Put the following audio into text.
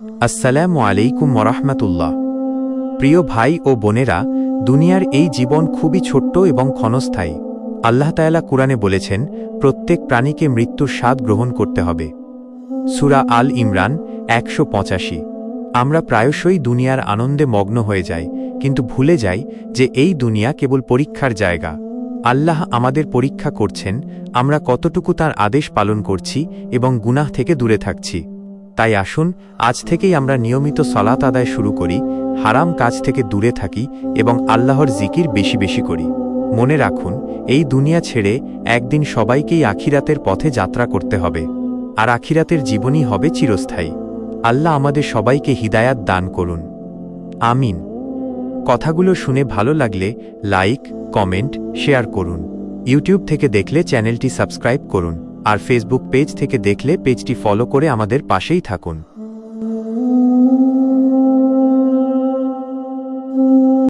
আসসালামু আলাইকুম ওরহমতুল্লাহ। প্রিয় ভাই ও বোনেরা, দুনিয়ার এই জীবন খুবই ছোট্ট এবং ক্ষণস্থায়ী। আল্লাহ তায়ালা কুরআনে বলেছেন, প্রত্যেক প্রাণীকে মৃত্যুর স্বাদ গ্রহণ করতে হবে। সুরা আল ইমরান একশো পঁচাশি। আমরা প্রায়শই দুনিয়ার আনন্দে মগ্ন হয়ে যাই, কিন্তু ভুলে যাই যে এই দুনিয়া কেবল পরীক্ষার জায়গা। আল্লাহ আমাদের পরীক্ষা করছেন, আমরা কতটুকু তার আদেশ পালন করছি এবং গুনাহ থেকে দূরে থাকছি। তাই আসুন, আজ থেকেই আমরা নিয়মিত সলাত আদায় শুরু করি, হারাম কাজ থেকে দূরে থাকি এবং আল্লাহর জিকির বেশি বেশি করি। মনে রাখুন, এই দুনিয়া ছেড়ে একদিন সবাইকেই আখিরাতের পথে যাত্রা করতে হবে, আর আখিরাতের জীবনই হবে চিরস্থায়ী। আল্লাহ আমাদের সবাইকে হিদায়াত দান করুন। আমিন। কথাগুলো শুনে ভালো লাগলে লাইক, কমেন্ট, শেয়ার করুন। ইউটিউব থেকে দেখলে চ্যানেলটি সাবস্ক্রাইব করুন। আর ফেসবুক পেজ থেকে দেখলে পেজটি ফলো করে আমাদের পাশেই থাকুন।